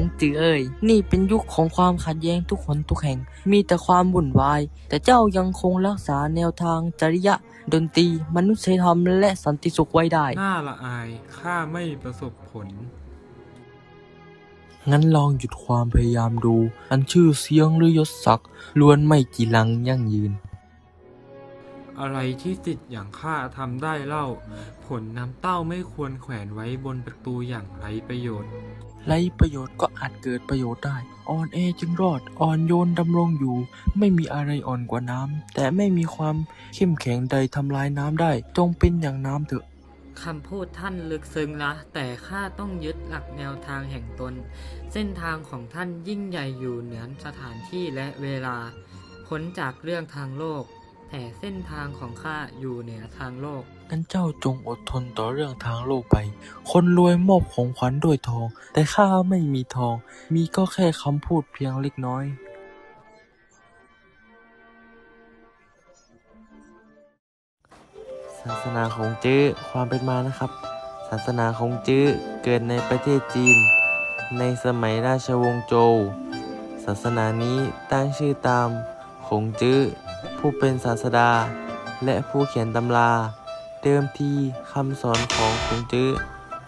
งจือเอ่ยนี่เป็นยุคของความขัดแย้งทุกคนทุกแห่ง มีแต่ความวุ่นวาย แต่เจ้ายังคงรักษาแนวทางจริยะ ดนตรี มนุษยธรรมและสันติสุขไว้ได้ น่าละอายข้าไม่ประสบผล งั้นลองหยุดความพยายามดู อันชื่อเสียงหรือยศศักดิ์ล้วนไม่จีรังยั่งยืน อะไรที่สิทธิ์อย่างข้าทำได้เล่า ผลน้ำเต้าไม่ควรแขวนไว้บนประตูอย่างไรประโยชน์ ไรประโยชน์ก็อาจเกิดประโยชน์ได้ อ่อนแอจึงรอด อ่อนโยนดำรงอยู่ ไม่มีอะไรอ่อนกว่าน้ำ แต่ไม่มีความเข้มแข็งใดทำลายน้ำได้ จงเป็นอย่างน้ำเถอะคำพูดท่านลึกซึ้งนะ แต่ข้าต้องยึดหลักแนวทางแห่งตน เส้นทางของท่านยิ่งใหญ่อยู่เหนือสถานที่และเวลา พ้นจากเรื่องทางโลก แต่เส้นทางของข้าอยู่เหนือทางโลก งั้นเจ้าจงอดทนต่อเรื่องทางโลกไป คนรวยมอบของขวัญด้วยทอง แต่ข้าไม่มีทอง มีก็แค่คำพูดเพียงเล็กน้อยศาสนาของจื้อความเป็นมานะครับ ศาสนาของจื้อเกิดในประเทศจีน ในสมัยราชวงศ์โจวศาสนานี้ตั้งชื่อตามขงจื้อ ผู้เป็นศาสดา และผู้เขียนตำรา เดิมทีคำสอนของขงจื้อ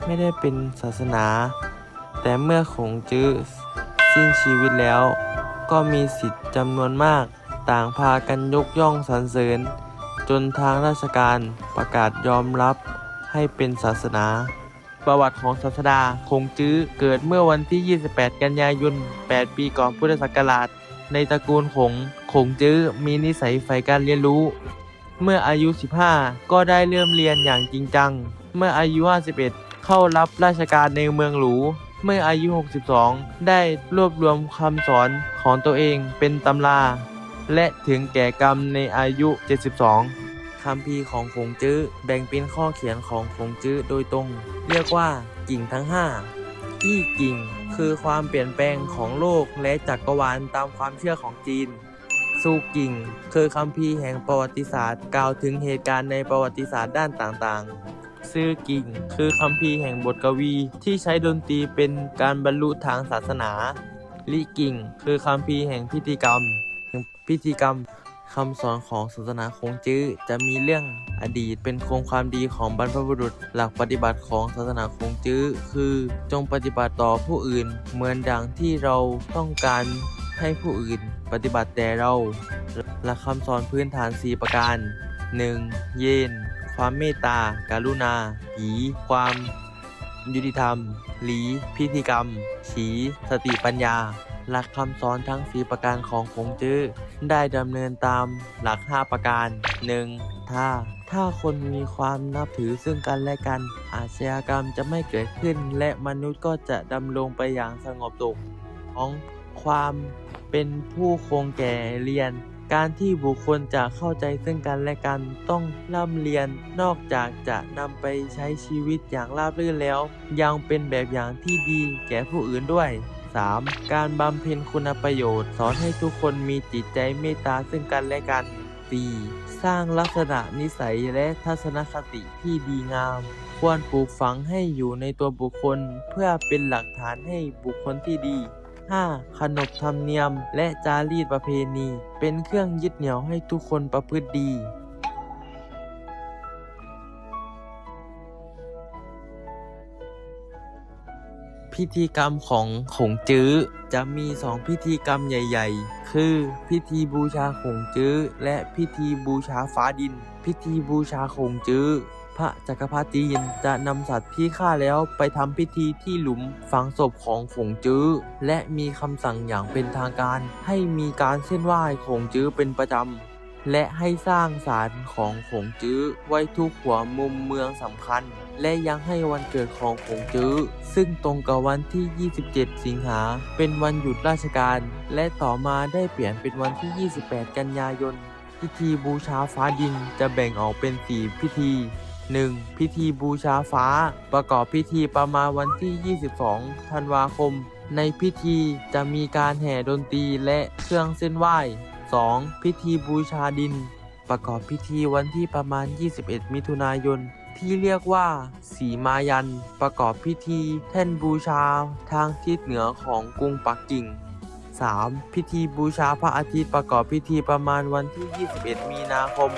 ไม่ได้เป็นศาสนา แต่เมื่อขงจื้อสิ้นชีวิตแล้ว ก็มีสิทธิ์จำนวนมาก ต่างพากันยกย่องสรรเสริญ จนทางราชการประกาศยอมรับให้เป็นศาสนา ประวัติของศาสดาคงจื้อเกิดเมื่อวันที่ 28 กันยายน 8 ปีก่อนพุทธศักราช ในตระกูลขงขงจื้อมีนิสัยใฝ่การเรียนรู้ เมื่ออายุ 15 ก็ได้เริ่มเรียนอย่างจริงจัง เมื่ออายุ 51 เข้ารับราชการในเมืองหรู เมื่ออายุ 62 ได้รวบรวมคำสอนของตัวเองเป็นตำรา และถึงแก่กรรมในอายุ 72คำพีของคงจื้อแบ่งเป็นข้อเขียนของคงจื้อโดยตรง เรียกว่ากิ่งทั้ง 5 ที่กิ่ง คือความเปลี่ยนแปลงของโลกและจักรวาลตามความเชื่อของจีนสู่กิ่ง คือคำพีแห่งประวัติศาสตร์ กล่าวถึงเหตุการณ์ในประวัติศาสตร์ด้านต่างๆ ซื่อกิ่ง คือคำพีแห่งบทกวีที่ใช้ดนตรีเป็นการบรรลุทางศาสนา ลิกิ่ง คือคำพีแห่งพิธีกรรม พิธีกรรม คำสอนของศาสนาคงจื้อจะมีเรื่องอดีตเป็นโครงความดีของบรรพบุรุษ หลักปฏิบัติของศาสนาคงจื้อคือจงปฏิบัติต่อผู้อื่น เหมือนดังที่เราต้องการให้ผู้อื่นปฏิบัติแต่เรา หลักคำสอนพื้นฐาน 4 ประการ 1. เย็น ความเมตตาการุณาหีความยุติธรรม หลี พิธีกรรม ฉี สติปัญญา หลักคำสอนทั้ง 4 ประการของคงจื้อได้ดำเนินตามหลัก 5 ประการ 1. ถ้า ถ้าคนมีความนับถือซึ่งกันและกัน อาชญากรรมจะไม่เกิดขึ้น และมนุษย์ก็จะดำรงไปอย่างสงบสุขของความเป็นผู้คงแก่เรียน การที่บุคคลจะเข้าใจซึ่งกันและกันต้องร่ำเรียนนอกจากจะนำไปใช้ชีวิตอย่างราบรื่นแล้ว ยังเป็นแบบอย่างที่ดีแก่ผู้อื่นด้วย 3. การบำเพ็ญคุณประโยชน์ สอนให้ทุกคนมีจิตใจเมตตาซึ่งกันและกัน 4. สร้างลักษณะนิสัยและทัศนคติที่ดีงาม ควรปลูกฝังให้อยู่ในตัวบุคคล เพื่อเป็นหลักฐานให้บุคคลที่ดี 5. ขนบธรรมเนียม และจารีตประเพณี เป็นเครื่องยึดเหนี่ยวให้ทุกคนประพฤติดี พิธีกรรมของขงจื้อจะมีสองพิธีกรรมใหญ่ ๆ คือพิธีบูชาขงจื้อและพิธีบูชาฟ้าดิน พิธีบูชาขงจื้อพระจักรพรรดิจีนจะนำสัตว์ที่ฆ่าแล้วไปทำพิธีที่หลุมฝังศพของขงจื้อ และมีคำสั่งอย่างเป็นทางการ ให้มีการเส้นไหว้ขงจื้อเป็นประจำ และให้สร้างศาลของขงจื้อไว้ทุกหัวมุมเมืองสำคัญ และยังให้วันเกิดของขงจื้อ ซึ่งตรงกับวันที่ 27 สิงหา เป็นวันหยุดราชการ และต่อมาได้เปลี่ยนเป็นวันที่ 28 กันยายน พิธีบูชาฟ้าดินจะแบ่งออกเป็น 4 พิธี 1. พิธีบูชาฟ้า ประกอบพิธีประมาณวันที่ 22 ธันวาคม ในพิธีจะมีการแห่ดนตรีและเครื่องเส้นไหว้ 2. พิธีบูชาดิน ประกอบพิธีวันที่ประมาณ 21 มิถุนายน ที่เรียกว่า สีมายัน ประกอบพิธีแท่นบูชา ทางทิศเหนือของกรุงปักกิ่ง 3. พิธีบูชาพระอาทิตย์ประกอบพิธีประมาณวันที่ 21 มีนาคม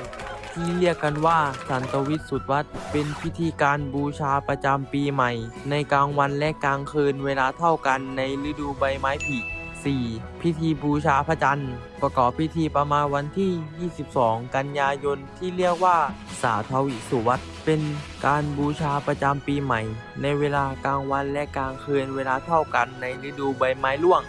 ที่เรียกกันว่าสันตวิทย์สุดวัดเป็นพิธีการบูชาประจำปีใหม่ ในกลางวันและกลางคืนเวลาเท่ากันในฤดูใบไม้ผลิ 4. พิธีบูชาพระจันทร์ ประกอบพิธีประมาณวันที่ 22 กันยายนที่เรียกว่าสาทวิสุวัตเป็นการบูชาประจำปีใหม่ ในเวลากลางวันและกลางคืนเวลาเท่ากันในฤดูใบไม้ร่วง